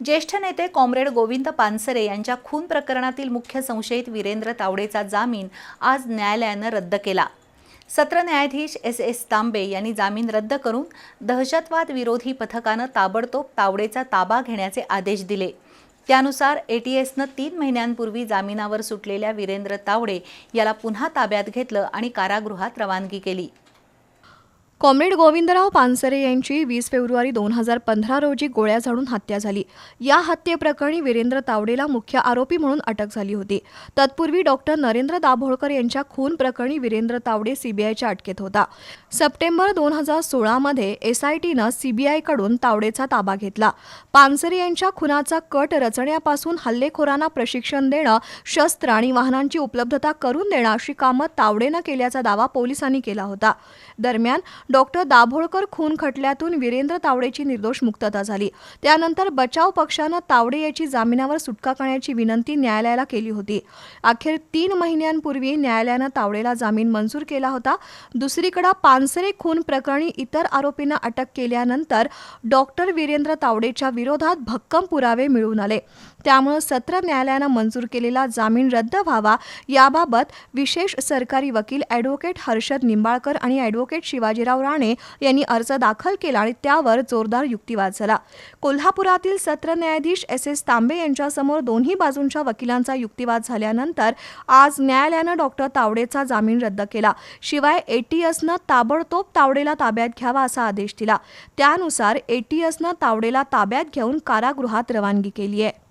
ज्येष्ठ नेते कॉम्रेड गोविंद पानसरे यांच्या खून प्रकरणातील मुख्य संशयित वीरेंद्र तावडेचा जामीन आज न्यायालयानं रद्द केला. सत्र न्यायाधीश एस एस तांबे यांनी जामीन रद्द करून दहशतवाद विरोधी पथकानं ताबडतोब तावडेचा ताबा घेण्याचे आदेश दिले. त्यानुसार एटीएसनं तीन महिन्यांपूर्वी जामिनावर सुटलेल्या वीरेंद्र तावडे याला पुन्हा ताब्यात घेतलं आणि कारागृहात रवानगी केली. कॉम्रेड गोविंदराव पानसरे यांची वीस फेब्रुवारी दोन हजार पंधरा रोजी गोळ्या झाडून हत्या झाली. या हत्येप्रकरणी वीरेंद्र तावडेला मुख्य आरोपी म्हणून अटक झाली होती. तत्पूर्वी डॉक्टर नरेंद्र दाभोळकर यांच्या खून प्रकरणी वीरेंद्र तावडे सीबीआयच्या अटकेत होता. सप्टेंबर दोन हजार सोळामध्ये एसआयटीनं सीबीआयकडून तावडेचा ताबा घेतला. पानसरे यांच्या खुनाचा कट रचण्यापासून हल्लेखोरांना प्रशिक्षण देणं शस्त्र आणि वाहनांची उपलब्धता करून देणं अशी कामं तावडेनं केल्याचा दावा पोलिसांनी केला होता. दरम्यान डॉक्टर दाभोळकर खून खटल्यातून वीरेंद्र तावडेची निर्दोष मुक्तता झाली. त्यानंतर बचाव पक्षानं तावडे याची जामिनावर सुटका करण्याची विनंती न्यायालयाला केली होती. अखेर तीन महिन्यांपूर्वी न्यायालयानं तावडेला जामीन मंजूर केला होता. दुसरीकडे पानसरे खून प्रकरणी इतर आरोपींना अटक केल्यानंतर डॉक्टर वीरेंद्र तावडेच्या विरोधात भक्कम पुरावे मिळून आले. त्यामुळे सत्र न्यायालयानं मंजूर केलेला जामीन रद्द व्हावा याबाबत विशेष सरकारी वकील ॲडव्होकेट हर्षद निंबाळकर आणि ॲडव्होकेट शिवाजीराव राणे यांनी अर्ज दाखल केला आणि त्यावर जोरदार युक्तिवाद झाला कोल्हापुरातील सत्र न्यायाधीश एस एस तांबे यांच्यासमोर दोन्ही बाजूंच्या वकिलांचा युक्तिवाद झाल्यानंतर आज न्यायालयानं डॉक्टर तावडेचा जामीन रद्द केला. शिवाय एटीएसनं ताबडतोब तावडेला ताब्यात घ्यावा असा आदेश दिला. त्यानुसार एटीएसनं तावडेला ताब्यात घेऊन कारागृहात रवानगी केली आहे